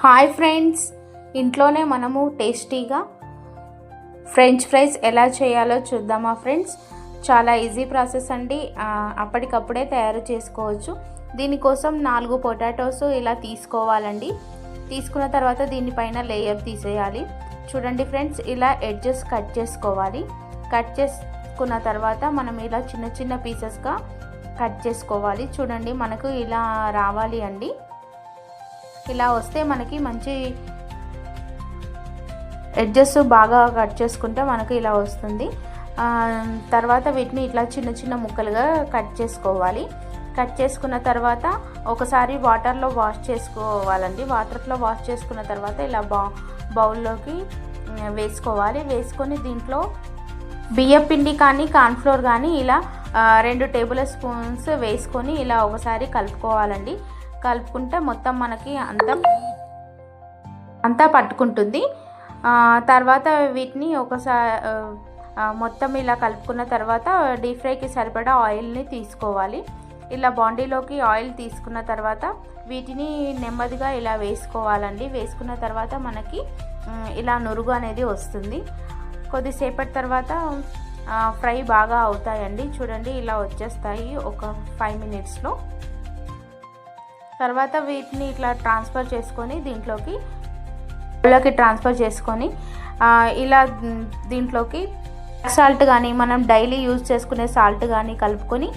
Hi friends. ఇంట్లోనే మనము టేస్టీగా ఫ్రెంచ్ ఫ్రైస్ ఎలా చేయాలో చూద్దామా ఫ్రెండ్స్. చాలా ఈజీ ప్రాసెస్ అండి. అప్పటికప్పుడే తయారు చేసుకోవచ్చు. దీనికోసం నాలుగు పొటాటోస్ ఇలా తీసుకోవాలండి. తీసుకున్న తర్వాత దీనిపైన లేయర్ తీసేయాలి. చూడండి ఫ్రెండ్స్ ఇలా ఎడ్జెస్ కట్ చేసుకోవాలి. కట్ చేసుకున్న తర్వాత మనం ఇలా చిన్న చిన్న పీసెస్గా కట్ చేసుకోవాలి. చూడండి మనకు ఇలా రావాలి అండి. ఇలా వస్తే మనకి మంచి ఎడ్జెస్ బాగా కట్ చేసుకుంటే మనకు ఇలా వస్తుంది. తర్వాత వీటిని ఇట్లా చిన్న చిన్న ముక్కలుగా కట్ చేసుకోవాలి. కట్ చేసుకున్న తర్వాత ఒకసారి వాటర్లో వాష్ చేసుకోవాలండి. వాటర్లో వాష్ చేసుకున్న తర్వాత ఇలా బౌ బౌల్లోకి వేసుకోవాలి. వేసుకొని దీంట్లో బియ్యం పిండి కానీ కార్న్ఫ్లోర్ కానీ ఇలా రెండు టేబుల్ స్పూన్స్ వేసుకొని ఇలా ఒకసారి కలుపుకోవాలండి. కలుపుకుంటే మొత్తం మనకి అంతా అంతా పట్టుకుంటుంది. తర్వాత వీటిని ఒకసారి మొత్తం ఇలా కలుపుకున్న తర్వాత డీప్ ఫ్రైకి సరిపడా ఆయిల్ని తీసుకోవాలి. ఇలా బాండీలోకి ఆయిల్ తీసుకున్న తర్వాత వీటిని నెమ్మదిగా ఇలా వేసుకోవాలండి. వేసుకున్న తర్వాత మనకి ఇలా నురుగు అనేది వస్తుంది. కొద్దిసేపటి తర్వాత ఫ్రై బాగా అవుతాయండి. చూడండి ఇలా వచ్చేస్తాయి ఒక ఫైవ్ మినిట్స్లో. తర్వాత వీటిని ఇట్లా ట్రాన్స్ఫర్ చేసుకొని దీంట్లోకి లోకి ట్రాన్స్ఫర్ చేసుకొని ఇలా దీంట్లోకి సాల్ట్ కానీ మనం డైలీ యూజ్ చేసుకునే సాల్ట్ కానీ కలుపుకొని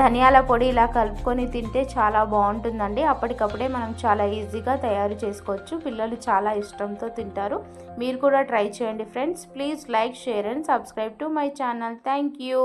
ధనియాల పొడి ఇలా కలుపుకొని తింటే చాలా బాగుంటుందండి. అప్పటికప్పుడే మనం చాలా ఈజీగా తయారు చేసుకోవచ్చు. పిల్లలు చాలా ఇష్టంతో తింటారు. మీరు కూడా ట్రై చేయండి friends please like share and subscribe to my channel thank you